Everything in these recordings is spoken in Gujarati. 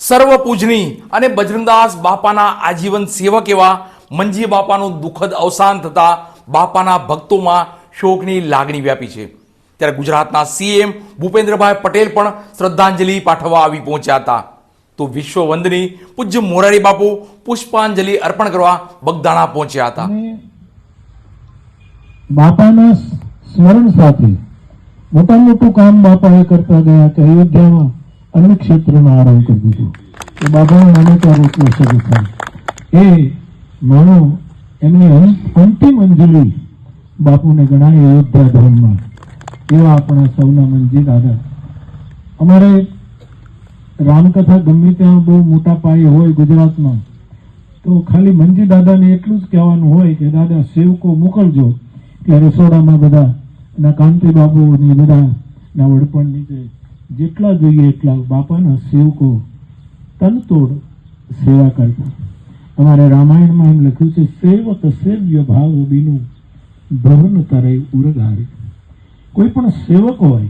સર્વ પૂજની અને બજરંગદાસ બાપાના આજીવન સેવક એવા મંજી બાપાનું દુઃખદ અવસાન થતા બાપાના ભક્તોમાં શોકની લાગણી વ્યાપી છે. ત્યારે ગુજરાતના સીએમ ભૂપેન્દ્રભાઈ પટેલ પણ શ્રદ્ધાંજલિ પાઠવવા આવી પહોંચ્યા હતા. તો વિશ્વવંદની પૂજ્ય મોરારી બાપુ પુષ્પાંજલિ અર્પણ કરવા બગદાણા પહોંચ્યા હતા. બાપાના સ્મરણ સાથે મોટા મોટું કામ બાપાએ કરતા ગયા કે અયોધ્યામાં અનેક ક્ષેત્રોનો આરંભ કરી દીધો. કે બાબાનું માન્યતા તો શરૂ થાય એ માણો એમની અંત- અંતિમ અંજલિ બાપુને ગણાય અયોધ્યા ધામમાં એવા આપણા સૌના મનજી દાદા અમારે રામકથા ગમે ત્યાં બહુ મોટા પાયે હોય ગુજરાતમાં, તો ખાલી મંજી દાદાને એટલું જ કહેવાનું હોય કે દાદા, સેવકો મોકલજો. કે રસોડામાં બધા ના કાંતિ બાપુ ને બધા ના વડપણ નીચે જેટલા જોઈએ એટલા બાપાના સેવકો તનતોડ સેવા કરતા. અમારે રામાયણમાં એમ લખ્યું છે, સેવક સેવ્ય ભાવ બીનું ભવન તરે ઉરગારે. કોઈ પણ સેવક હોય,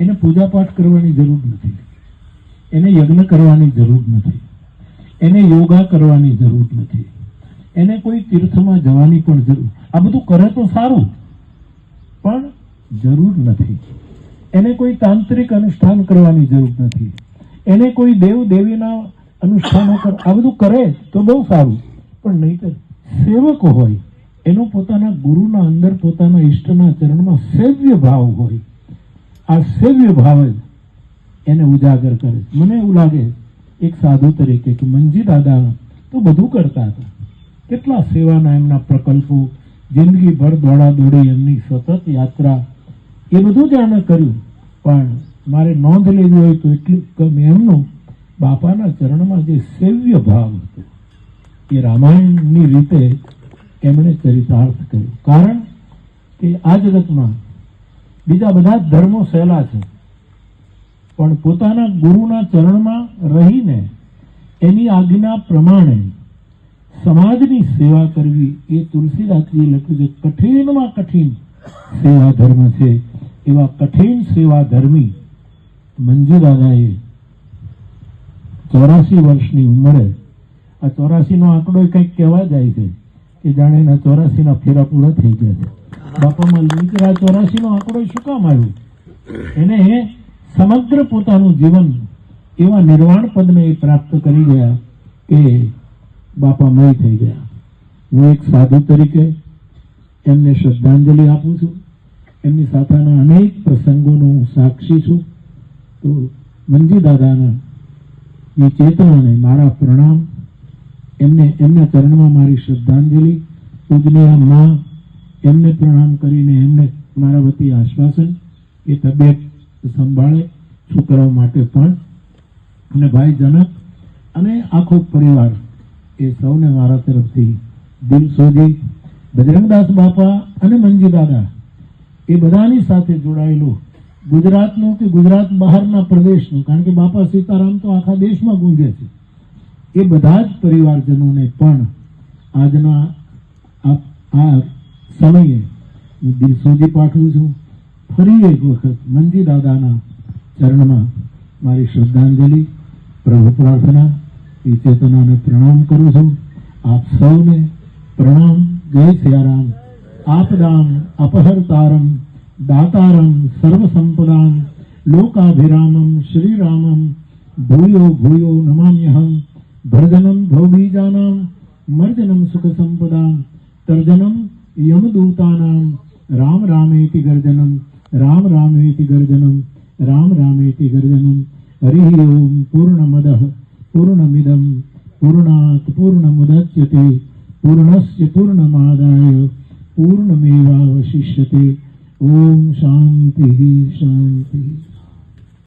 એને પૂજાપાઠ કરવાની જરૂર નથી. એને યજ્ઞ કરવાની જરૂર નથી. એને યોગા કરવાની જરૂર નથી. એને કોઈ તીર્થમાં જવાની પણ જરૂર. આ બધું કરે તો સારું, પણ જરૂર નથી. એને કોઈ તાંત્રિક અનુષ્ઠાન કરવાની જરૂર નથી. એને કોઈ દેવ દેવીના અનુષ્ઠાનો કર આ બધું કરે તો બહુ સારું. પણ નહીં સેવકો હોય, એનો પોતાના ગુરુના અંદર પોતાના ઈષ્ટના ચરણમાં સેવ્ય ભાવ હોય. આ સેવ્ય ભાવ જ એને ઉજાગર કરે. મને એવું લાગે એક સાધુ તરીકે કે મંજી દાદા તો બધું કરતા હતા. કેટલા સેવાના એમના પ્રકલ્પો, જિંદગીભર દોડા દોડી એમની સતત યાત્રા એ બધું જ એમણે કર્યું. પણ મારે નોંધ લેવી હોય તો એટલી કે એમનું બાપાના ચરણમાં જે સેવ્ય ભાવ હતો, એ રામાયણની રીતે એમણે ચરિતાર્થ કર્યું. કારણ કે આ જગતમાં બીજા બધા જ ધર્મો સહેલા છે. પણ પોતાના ગુરુના ચરણમાં રહીને એની આજ્ઞા પ્રમાણે સમાજની સેવા કરવી એ તુલસીદાસજીએ લખ્યું છે. કઠિનમાં કઠિન સેવા ધર્મ છે. એવા કઠિન સેવા ધર્મી મંજુ દાદાએ ચોરાસી વર્ષની ઉંમરે, આ ચોરાસી નો આંકડો કંઈક કહેવા જાય છે કે જાણે એના ચોરાસીના ફેરા પૂરા થઈ ગયા છે. બાપામાં લીધું કે આ ચોરાસી આંકડો શું કામ આવ્યો? એને સમગ્ર પોતાનું જીવન એવા નિર્વાણ પદને પ્રાપ્ત કરી ગયા કે બાપા મય થઈ ગયા. હું એક સાધુ તરીકે એમને શ્રદ્ધાંજલિ આપું છું. એમની સાથેના અનેક પ્રસંગોનો સાક્ષી છું. તો મંજી દાદાના એ ચેતનાને મારા પ્રણામ. એમને, એમના ચરણમાં મારી શ્રદ્ધાંજલિ. પૂજનીયમાં, એમને પ્રણામ કરીને એમને મારા વતી આશ્વાસન એ તબિયત સંભાળે છોકરાઓ માટે પણ. અને ભાઈ જનક અને આખો પરિવાર એ સૌને મારા તરફથી દિલ સોજી બજરંગદાસ બાપા અને મંજી દાદા. એ બધાની સાથે જોડાયેલું ગુજરાતનું કે ગુજરાત બહારના પ્રદેશનું, કારણ કે બાપા સીતારામ તો આખા દેશમાં ગુંજે છે, એ બધા જ પરિવારજનોને પણ આજના આ સમયે હું દિલ સુધી પાઠવું છું. ફરી એક વખત મંજી દાદાના ચરણમાં મારી શ્રદ્ધાંજલિ, પ્રભુ પ્રાર્થના એ ચેતનાને પ્રણામ કરું છું. આપ સૌને પ્રણામ. જય સિયારામ. આપદામ અપહર્તારમ દાતારમ સર્વસંપદામ લોકાભિરામમ શ્રીરામમ ભૂયો ભૂયો નમામ્યહમ ભર્જનમ ભવબીજાનામ મર્જનમ સુખ સંપદામ તર્જનમ યમદૂતાનામ રામ રામેતિ ગર્જનમ રામ રામેતિ ગર્જનમ રામ રામેતિ ગર્જનમ હરિ ઓમ પૂર્ણમદ પૂર્ણમિદમ પૂર્ણાત પૂર્ણમુદચ્યતે પૂર્ણસ્ય પૂર્ણમાદાય પૂર્ણમેવાવશિષ્યતે ઓમ શાંતિ શાંતિ